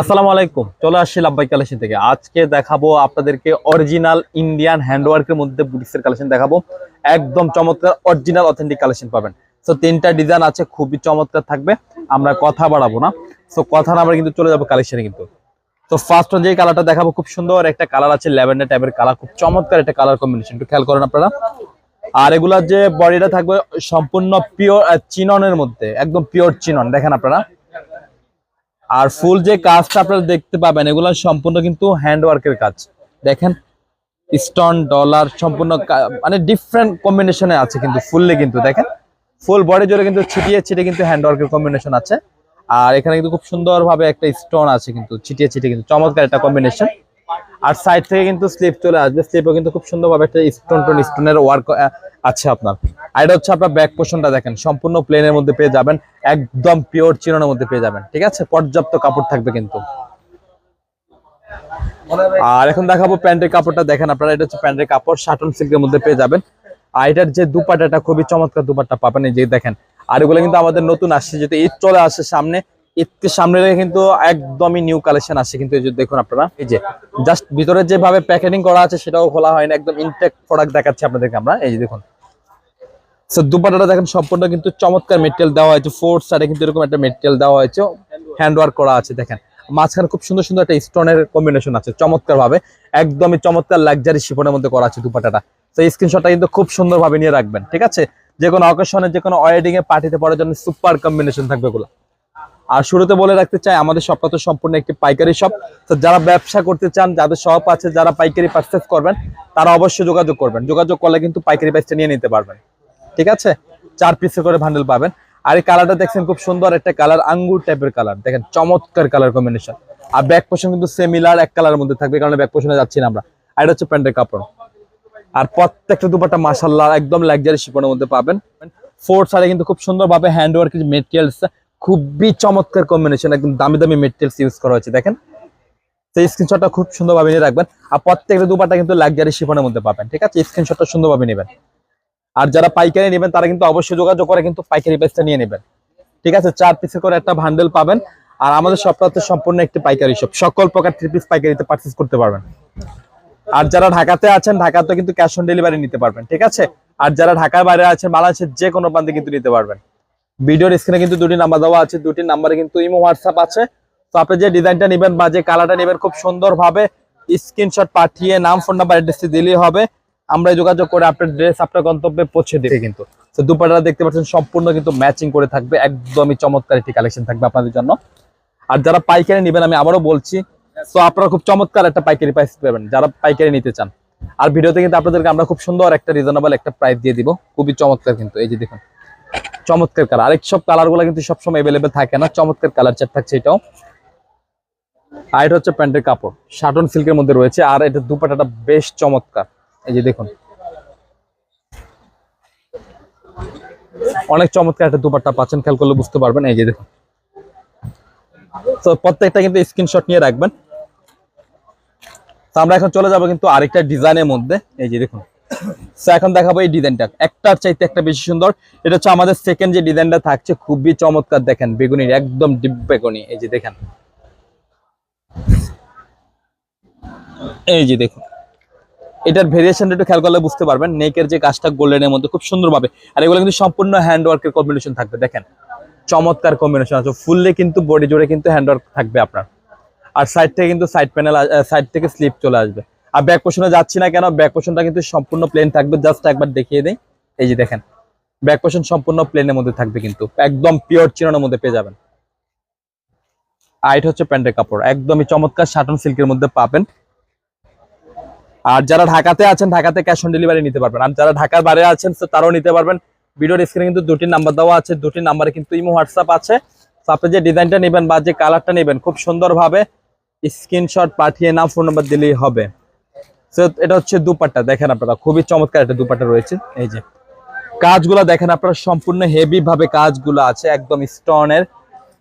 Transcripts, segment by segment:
আসসালামু আলাইকুম, চলে আসছি লাভবাই কালেকশন থেকে। আজকে দেখাবো আপনাদেরকে অরিজিনাল ইন্ডিয়ান হ্যান্ডওয়ার্কের মধ্যে বুটিক্সের কালেকশন দেখাবো। একদম চমৎকার অরিজিনাল অথেন্টিক কালেকশন পাবেন। সো তিনটা ডিজাইন আছে, খুবই চমৎকার থাকবে। আমরা কথা বাড়াবো না। সো কথা না আমরা কিন্তু চলে যাব কালেকশনে কিন্তু। তো ফার্স্ট যে কালারটা দেখাবো, খুব সুন্দর একটা কালার আছে ল্যাভেন্ডার টাইপের কালার খুব চমৎকার একটা কালার কম্বিনেশন একটু খেয়াল করেন আপনারা। আর এগুলার যে বডিটা থাকবে, সম্পূর্ণ পিওর চিননের মধ্যে, একদম পিওর চিনন, দেখেন আপনারা। আর ফুল যে কাজটা আপনারা দেখতে পাবেন, এগুলো সম্পূর্ণ কিন্তু হ্যান্ড ওয়ার্কের কাজ। দেখেন স্টোন ডলার সম্পূর্ণ মানে ডিফারেন্ট কম্বিনেশনে আছে কিন্তু ফুললে কিন্তু, দেখেন। ফুল বডি জুড়ে কিন্তু ছিটিয়ে ছিটিয়ে কিন্তু হ্যান্ড ওয়ার্কের কম্বিনেশন আছে। আর এখানে কিন্তু খুব সুন্দরভাবে একটা স্টোন আছে কিন্তু, ছিটিয়ে ছিটিয়ে কিন্তু, চমৎকার একটা কম্বিনেশন আর সাইড থেকে কিন্তু স্লিপ চলে আসবে স্লিপও কিন্তু খুব সুন্দরভাবে একটা স্টোন টোন স্টোনের ওয়ার্ক আছে আপনার। আর এটা হচ্ছে আপনার ব্যাক পোর্শনটা দেখেন, সম্পূর্ণ প্লেনের মধ্যে পেয়ে যাবেন, একদম পিওর চিরনের মধ্যে পেয়ে যাবেন, ঠিক আছে? পর্যাপ্ত কাপড় থাকবে কিন্তু। আর এখন দেখাবো প্যান্টের কাপড়টা, দেখেন আপনারা, এটা হচ্ছে প্যান্টের কাপড় শাটন সিল্কের মধ্যে পেয়ে যাবেন। আর এটার যে দুপাটাটা, খুবই চমৎকার দুপাট্টা পাবেন, এই যে দেখেন। আর এগুলো কিন্তু আমাদের নতুন আসছে, যেহেতু ঈদ চলে আসছে সামনে, ঈদকে সামনে রেখে কিন্তু একদমই নিউ কালেকশন আসছে, কিন্তু এই যে দেখুন আপনারা, এই যে জাস্ট ভিতরে যেভাবে প্যাকেটিং করা আছে, সেটাও খোলা হয়নি একদম ইনটেক প্রোডাক্ট দেখাচ্ছি আপনাদেরকে আমরা, এই যে দেখুন। সো দুপাটাটা দেখেন, সম্পূর্ণ কিন্তু চমৎকার মেটেরিয়াল দেওয়া হয়েছে। ফোর্থ সাইডে কিন্তু এরকম একটা মেটেরিয়াল দেওয়া হয়েছে। হ্যান্ড ওয়ার্ক করা আছে, দেখেন। মাঝখানে খুব সুন্দর সুন্দর একটা স্টোনের কম্বিনেশন আছে চমৎকার ভাবে একদমই চমৎকার লাক্সারি শিফনের মধ্যে করা আছে দুপাটাটা। তো স্ক্রিনশটটা কিন্তু খুব সুন্দর ভাবে নিয়ে রাখবেন, ঠিক আছে? যে কোনো অকেশনে যে কোনো ওয়েডিং এ পার্টিতে পড়ার জন্য সুপার কম্বিনেশন থাকবে এগুলো। আর শুরুতে বলে রাখতে চাই, আমাদের শপটা তো সম্পূর্ণ একটি পাইকারি শপ তো যারা ব্যবসা করতে চান, যাদের শপ আছে, যারা পাইকারি পারচেস করবেন, তারা অবশ্যই যোগাযোগ করবেন। যোগাযোগ করলে কিন্তু পাইকারি প্রাইসটা নিয়ে নিতে পারবেন। ঠিক আছে? চার পিসে করে ভান্ডেল পাবেন। আর এই কালারটা দেখছেন খুব সুন্দর একটা কালার আঙ্গুর টাইপের কালার দেখেন, চমৎকার কালার কম্বিনেশন আর ব্যাক পোর্শন কিন্তু সিমিলার এক কালারের মধ্যে থাকবে, কারণ ব্যাক পোর্শনে যাচ্ছি না আমরা। আর এটা হচ্ছে প্যান্টের কাপড়। আর প্রত্যেকটা দুপাটা মাসাল্লাহ একদম লাক্সারি শিপনের মধ্যে পাবেন। ফোর সাইডে কিন্তু খুব সুন্দর ভাবে হ্যান্ড ওয়ার্ক মেটেরিয়ালস খুবই চমৎকার কম্বিনেশন একদম দামি দামি মেটেরিয়ালস ইউজ করা হয়েছে। দেখেন, সেই স্ক্রিনশটটা খুব সুন্দরভাবে নিয়ে রাখবেন। আর প্রত্যেকটা দুপাটা কিন্তু লাক্সারি শিপনের মধ্যে পাবেন। ঠিক আছে? স্ক্রিনশটটা সুন্দরভাবে নেবেন। আর যারা পাইকারি নেবেন, তারা কিন্তু অবশ্যই যোগাযোগ করে কিন্তু পাইকারি প্রাইসটা নিয়ে নেবেন। ঠিক আছে? চার পিসে করে একটা ভান্ডেল পাবেন। আর আমাদের হচ্ছে সম্পূর্ণ একটি পাইকারি শপ সকল প্রকার থ্রি পিস পাইকারিতে পারচেস করতে পারবেন। আর যারা ঢাকাতে আছেন, ঢাকাতে কিন্তু ক্যাশ অন ডেলিভারি নিতে পারবেন। ঠিক আছে? আর যারা ঢাকার বাইরে আছেন বাংলাদেশের যে কোনো প্রান্তে কিন্তু নিতে পারবেন। ভিডিওর স্ক্রিনে কিন্তু দুটি নাম্বার দেওয়া আছে। দুটি নাম্বারে কিন্তু ইমো হোয়াটসঅ্যাপ আছে। তো আপনি যে ডিজাইনটা নেবেন বা যে কালারটা নেবেন, খুব সুন্দরভাবে স্ক্রিনশট পাঠিয়ে নাম ফোন নাম্বার অ্যাড্রেসটি দিলেই হবে। আমরা যোগাযোগ করে আপনার ড্রেস আপনার গন্তব্যে পৌঁছে দিবে। কিন্তু। তো দুপাটা দেখতে পাচ্ছেন সম্পূর্ণ কিন্তু ম্যাচিং করে থাকবে একদমই চমৎকার একটি কালেকশন থাকবে আপনাদের জন্য। আর যারা পাইকারি নেবেন আমি আবারও বলছি তো আপনারা খুব চমৎকার একটা পাইকারি প্রাইস পাবেন যারা পাইকারি নিতে চান। আর ভিডিওতে কিন্তু আপনাদেরকে আমরা খুব সুন্দর একটা রিজনেবল একটা প্রাইস দিয়ে দিব খুবই চমৎকার কিন্তু এই যে দেখুন। চমৎকার কালার আরেক সব কালারগুলো কিন্তু সবসময় এভেলেবেল থাকে না চমৎকার কালার চার থাকছে এটাও। আর এটা হচ্ছে প্যান্টের কাপড় শাটন সিল্কের মধ্যে রয়েছে আর এটা দুপাটাটা বেশ চমৎকার। এই যে দেখুন। অনেক চমৎকার একটা দুপাট্টা পাচ্ছেন, খেয়াল করলে বুঝতে পারবেন। এই যে দেখুন। তো প্রত্যেকটা কিন্তু স্ক্রিনশট নিয়ে রাখবেন। তো আমরা এখন চলে যাব কিন্তু আরেকটা ডিজাইনের মধ্যে। এই যে দেখুন। এখন দেখাবো এই ডিজাইনটা। একটার চাইতে একটা বেশি সুন্দর। এটা হচ্ছে আমাদের সেকেন্ড যে ডিজাইনটা থাকছে, খুবই চমৎকার দেখেন। বেগুনির একদম ডিপ বেগুনি। এই যে দেখেন। এই যে দেখুন। এটার ভেরিয়েশনটা একটু খেয়াল করলে বুঝতে পারবেন। নেকের যে কাজটা গোল্ডেনের মধ্যে খুব সুন্দরভাবে, আর এগুলো কিন্তু সম্পূর্ণ হ্যান্ড ওয়ার্কের কম্বিনেশন থাকবে। দেখেন, চমৎকার কম্বিনেশন আছে। ফুললে কিন্তু বডি জুড়ে কিন্তু হ্যান্ড ওয়ার্ক থাকবে আপনার। আর সাইড থেকে কিন্তু সাইড প্যানেল সাইড থেকে স্লিপ চলে আসবে। আর ব্যাক পোর্শনে যাচ্ছি না কেন? ব্যাক পোর্শনটা কিন্তু সম্পূর্ণ প্লেন থাকবে। জাস্ট একবার দেখিয়ে দেই। এই যে দেখেন ব্যাক পোর্শন সম্পূর্ণ প্লেনের মধ্যে থাকবে কিন্তু। একদম পিওর চিরনের মধ্যে পেয়ে যাবেন। আর এটা হচ্ছে প্যান্টের কাপড়। একদমই চমৎকার শাটন সিল্কের মধ্যে পাবেন। আর যারা ঢাকাতে আছেন, ঢাকাতে ক্যাশ অন ডেলিভারি নিতে পারবেন। আর যারা ঢাকার বাইরে আছেন তারাও নিতে পারবেন। ভিডিওর স্ক্রিনে কিন্তু দুটি নাম্বার দেওয়া আছে, দুটি নাম্বারে কিন্তু ইমো হোয়াটসঅ্যাপ আছে। আপনি যে ডিজাইনটা নেবেন বা যে কালারটা নেবেন, খুব সুন্দরভাবে স্ক্রিনশট পাঠিয়ে না ফোন নাম্বার দিলেই হবে। তো এটা হচ্ছে দুপাট্টা। দেখেন আপনারা, খুবই চমৎকার একটা দুপাট্টা রয়েছে। এই যে, কাজগুলো দেখেন আপনারা, সম্পূর্ণ হেভি ভাবে কাজগুলো আছে, একদম স্টোনের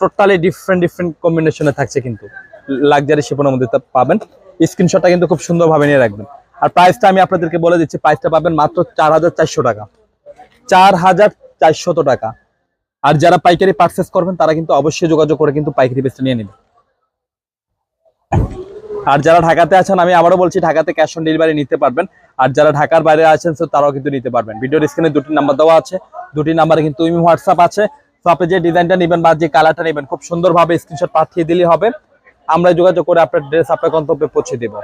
টোটালি ডিফারেন্ট ডিফারেন্ট কম্বিনেশনে থাকছে কিন্তু। লাক্সারি শিপনের মধ্যে পাবেন। স্ক্রিনশটটা কিন্তু খুব সুন্দরভাবে নিয়ে রাখবেন। আর প্রাইসটা আমি আপনাদেরকে বলে দিচ্ছি প্রাইসটা পাবেন মাত্র চার হাজার চারশো টাকা। চার হাজার চারশত টাকা। আর যারা পাইকারি পার্চেস করবেন, তারা কিন্তু অবশ্যই যোগাযোগ করে কিন্তু পাইকারি বেসটা নিয়ে নেবে। আর যারা ঢাকাতে আছেন, আমি আবারও বলছি, ঢাকাতে ক্যাশ অন ডেলিভারি নিতে পারবেন। আর যারা ঢাকার বাইরে আছেন তো তারাও কিন্তু নিতে পারবেন। ভিডিওর স্ক্রিনে দুটি নাম্বার দেওয়া আছে। দুটি নাম্বারে কিন্তু ইমি হোয়াটসঅ্যাপ আছে। তো আপনি যে ডিজাইনটা নেবেন বা যে কালারটা নেবেন, খুব সুন্দরভাবে স্ক্রিনশট পাঠিয়ে দিলেই হবে। আমরা যোগাযোগ করে আপনার ড্রেস, আপনার গন্তব্যে পৌঁছে দেব।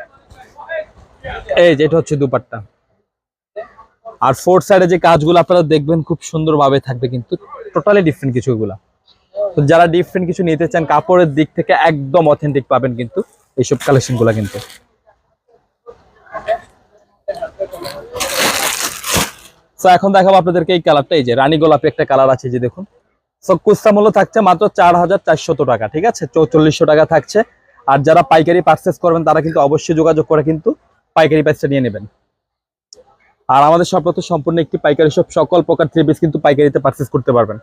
এই যে এটা হচ্ছে দুপাট্টা। আর ফোর্থ সাইডে যে কাজগুলো আপনারা দেখবেন, খুব সুন্দরভাবে থাকবে কিন্তু টোটালি ডিফারেন্ট কিছু এগুলা। তো যারা ডিফারেন্ট কিছু নিতে চান, কাপড়ের দিক থেকে একদম অথেন্টিক পাবেন কিন্তু এইসব কালেকশনগুলা কিন্তু। এখন দেখাবো আপনাদেরকে এই কালারটা এই যে রানী গোলাপি একটা কালার আছে, যে দেখুন। কুস্তা মূল্য থাকছে মাত্র চার হাজার চারশত টাকা, ঠিক আছে? চৌচল্লিশশো টাকা থাকছে। আর যারা পাইকারি পার্চেস করবেন, তারা কিন্তু অবশ্যই যোগাযোগ করে কিন্তু পাইকারি প্রাইসটা নিয়ে নেবেন। আর আমাদের সব তো সম্পূর্ণ একটি পাইকারি সব সকল প্রকার থ্রি পিস কিন্তু পাইকারিতে পার্চেস করতে পারবেন।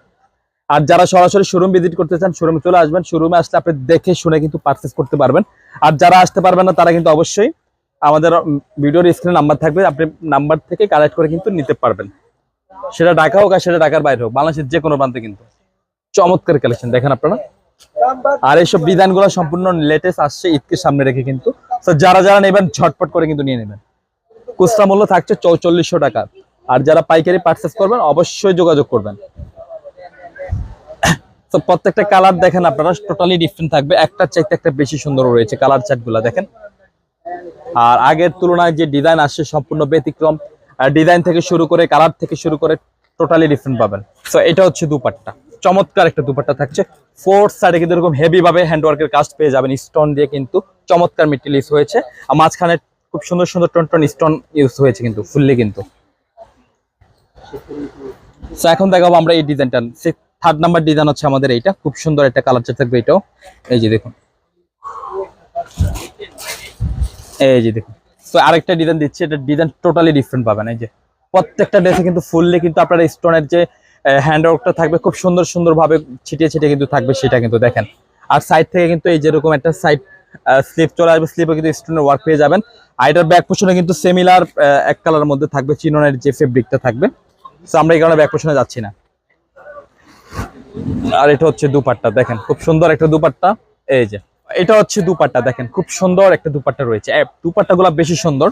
আর যারা সরাসরি শোরুম ভিজিট করতে চান শোরুমে চলে আসবেন। শোরুমে আসলে আপনি দেখে শুনে কিন্তু পার্চেস করতে পারবেন। আর যারা আসতে পারবেন না, তারা কিন্তু অবশ্যই আমাদের ভিডিওর স্ক্রিনে নাম্বার থাকবে। আপনি নাম্বার থেকে কালেক্ট করে কিন্তু নিতে পারবেন। সেটা ঢাকা হোক আর সেটা ঢাকার বাইরে হোক, বাংলাদেশের যে কোনো প্রান্তে কিন্তু। চমৎকার কালেকশন দেখেন আপনারা। আর এইসব ডিজাইনগুলো সম্পূর্ণ লেটেস্ট আসছে ঈদকে সামনে রেখে কিন্তু। যারা যারা নেবেন, ঝটপট করে কিন্তু নিয়ে নেবেন। খুচরা মূল্য থাকছে চৌচল্লিশশো টাকা। আর যারা পাইকারি পার্চেস করবেন, অবশ্যই যোগাযোগ করবেন। তো প্রত্যেকটা কালার দেখেন আপনারা টোটালি ডিফারেন্ট থাকবে। একটা চাইতে একটা বেশি সুন্দর রয়েছে কালার চার্টগুলা, দেখেন। আর আগের তুলনায় যে ডিজাইন আসছে সম্পূর্ণ ব্যতিক্রম। ডিজাইন থেকে শুরু করে কালার থেকে শুরু করে টোটালি ডিফারেন্ট পাবেন। তো এটা হচ্ছে দুপাট্টা। চমৎকার একটা দুপাট্টা থাকছে। ফোর্থ সাইডে কিন্তু এরকম হেভি ভাবে হ্যান্ডওয়ার্কের কাজ পেয়ে যাবেন। স্টোন দিয়ে কিন্তু চমৎকার মেটেরিয়াল ইউজ হয়েছে। আর মাঝখানে খুব সুন্দর সুন্দর টন টন স্টোন ইউজ হয়েছে কিন্তু ফুললি কিন্তু। তো এখন দেখাবো আমরা এই ডিজাইনটা থার্ড নাম্বার ডিজাইন হচ্ছে আমাদের এইটা। খুব সুন্দর একটা কালার থাকবে এটাও। এই যে দেখুন। এই যে দেখুন। তো আরেকটা ডিজাইন দিচ্ছি। এটা ডিজাইন টোটালি ডিফারেন্ট পাবেন। এই যে প্রত্যেকটা ড্রেসে কিন্তু ফুললি কিন্তু আপনার স্টোনের যে হ্যান্ডওয়ার্কটা থাকবে, খুব সুন্দর সুন্দর ভাবে ছিটিয়ে ছিটিয়ে কিন্তু থাকবে, সেটা কিন্তু দেখেন। আর সাইড থেকে কিন্তু এই যেরকম একটা সাইড স্লিপ চলে আসবে স্লিপে কিন্তু স্টোনের ওয়ার্ক পেয়ে যাবেন। আর এটার ব্যাক পোষণে কিন্তু সিমিলার এক কালারের মধ্যে থাকবে চিননের যে ফেব্রিকটা থাকবে। তো আমরা এই কারণে ব্যাক পোষণে যাচ্ছি না। আর এটা হচ্ছে দুপাট্টা, দেখেন, খুব সুন্দর একটা দুপাট্টা। এই যে, এটা হচ্ছে দুপাট্টা, দেখেন, খুব সুন্দর একটা দুপাট্টা রয়েছে। দুপাট্টা গুলা বেশি সুন্দর।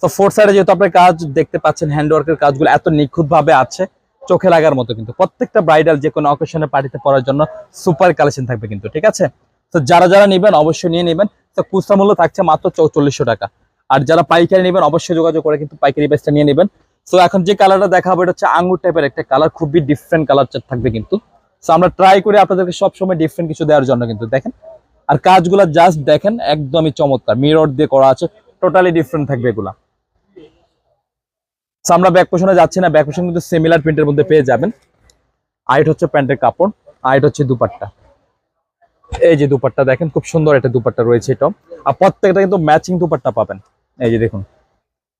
তো ফোর সাইডে যেহেতু আপনার কাজ দেখতে পাচ্ছেন হ্যান্ডওয়ার্কের কাজগুলো এত নিখুঁত ভাবে আছে চোখে লাগার মতো কিন্তু। প্রত্যেকটা ব্রাইডাল যে কোনো অকেশনে পার্টিতে পরার জন্য সুপার কালেকশন থাকবে কিন্তু, ঠিক আছে? তো যারা যারা নেবেন অবশ্যই নিয়ে নেবেন। তো খুচরা মূল্য থাকছে মাত্র চৌচল্লিশশো টাকা। আর যারা পাইকারি নেবেন অবশ্যই যোগাযোগ করে কিন্তু পাইকারি প্রাইসটা নিয়ে নেবেন। তো এখন যে কালারটা দেখাবো, এটা হচ্ছে আঙ্গুর টাইপের একটা কালার খুবই ডিফারেন্ট কালার থাকবে কিন্তু। তো আমরা ট্রাই করি আপনাদেরকে সবসময় ডিফারেন্ট কিছু দেওয়ার জন্য কিন্তু দেখেন। আর কাজগুলা জাস্ট দেখেন, একদমই চমৎকার। মিরর দিয়ে করা আছে টোটালি ডিফারেন্ট থাকবে এগুলা। আমরা ব্যাক পোষণে যাচ্ছি না ব্যাক পোষণ কিন্তু সিমিলার প্রিন্টের মধ্যে পেয়ে যাবেন। আইট হচ্ছে প্যান্টের কাপড় আইট হচ্ছে দুপাট্টা। এই যে দুপাট্টা দেখেন, খুব সুন্দর একটা দুপাট্টা রয়েছে এটা আর প্রত্যেকটা কিন্তু ম্যাচিং দুপাট্টা পাবেন। এই যে দেখুন।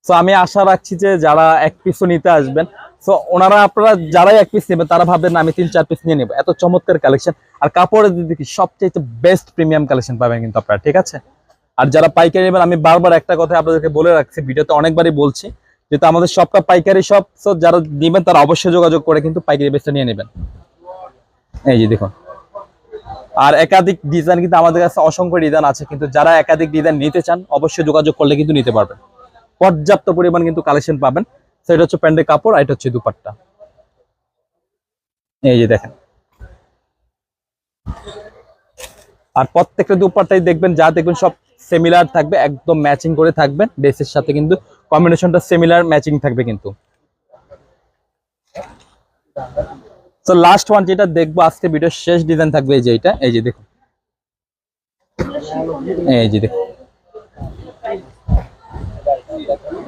তো আমি আশা রাখছি যে যারা এক পিসও নিতে আসবেন তো ওনারা আপনারা যারাই এক পিস নেবেন, তারা ভাববেন আমি তিন, চার পিস নিয়ে নেব। এত চমৎকার কালেকশন আর কাপড়ের দিক সবচেয়ে বেস্ট প্রিমিয়াম কালেকশন পাবেন কিন্তু আপনারা, ঠিক আছে? আর যারা পাইকারি নেবেন, আমি বারবার একটা কথা আপনাদেরকে বলে রাখছি, ভিডিওতে অনেকবারই বলছি যেহেতু আমাদের সবটা পাইকারি সব যারা নেবেন তারা অবশ্যই যোগাযোগ করে কিন্তু পাইকারি বেসটা নিয়ে নেবেন। এই যে দেখুন। আর একাধিক ডিজাইন কিন্তু আমাদের কাছে অসংখ্য ডিজাইন আছে, কিন্তু যারা একাধিক ডিজাইন নিতে চান, অবশ্যই যোগাযোগ করলে কিন্তু নিতে পারবেন। পর্যাপ্ত পরিমাণ কিন্তু কালেকশন পাবেন। সেটা হচ্ছে প্যান্টের কাপড় আর এটা হচ্ছে দুপাট্টা। এই যে দেখেন। আর প্রত্যেকটা দুপাট্টাই দেখবেন, যা দেখবেন সব সিমিলার থাকবে, একদম ম্যাচিং করে থাকবে। ড্রেসের সাথে কিন্তু কম্বিনেশনটা সিমিলার ম্যাচিং থাকবে কিন্তু। তো লাস্ট ওয়ান যেটা দেখব, আজকে ভিডিওর শেষ ডিজাইন থাকবে, এই যে এটা, এই যে দেখুন। এই যে দেখুন।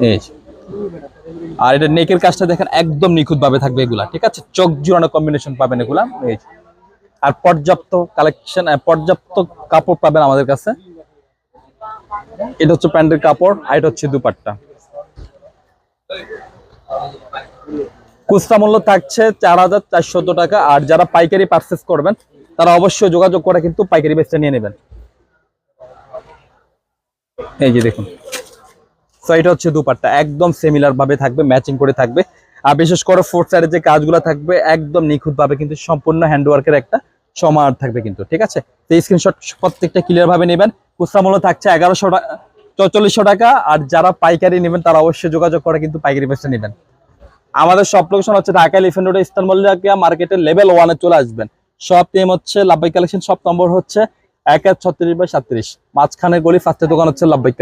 এই। আর এটা নেকের কাজটা দেখেন, একদম নিখুঁত ভাবে থাকবে এগুলা, ঠিক আছে? চোখ জুড়ানো কম্বিনেশন পাবেন এগুলা, এই। আর পর্যাপ্ত কালেকশন পর্যাপ্ত কাপড় পাবেন আমাদের কাছে। এটা হচ্ছে প্যান্টের কাপড়, আর এটা হচ্ছে দুপাট্টা। খুচরা মূল্য থাকছে চার হাজার চারশো টাকা। আর যারা পাইকারি পারচেস করবেন, তারা অবশ্যই যোগাযোগ করে কিন্তু পাইকারি বেচটা নিয়ে নেবেন। এই যে দেখুন। এটা হচ্ছে দুপাট্টা। একদম সিমিলার ভাবে থাকবে ম্যাচিং করে থাকবে। আর বিশেষ করে ফোর্থ সাইডে যে কাজগুলো থাকবে, একদম নিখুঁত ভাবে কিন্তু সম্পূর্ণ হ্যান্ডওয়ার্কের একটা সমার থাকবে কিন্তু, ঠিক আছে? তো স্ক্রিনশট প্রত্যেকটা ক্লিয়ার ভাবে নেবেন। খুচরা মূল্য থাকছে এগারোশো টাকা চৌচল্লিশশো টাকা, আর যারা পাইকারি নেবেন, তারা অবশ্যই যোগাযোগ করে কিন্তু পাইকারি বেচে নেবেন। আমাদের সব লোকেশন হচ্ছে ঢাকা এলিফেন্ট রোড ইস্তান মল্লিকা মার্কেটের লেভেল ওয়ানে চলে আসবেন। সব নেম হচ্ছে লাভবাই কালেকশন সব নম্বর হচ্ছে এক এক ছত্রিশ বাই সাত্রিশ। মাঝখানে গলি ফার্স্টের দোকান হচ্ছে লাভবাই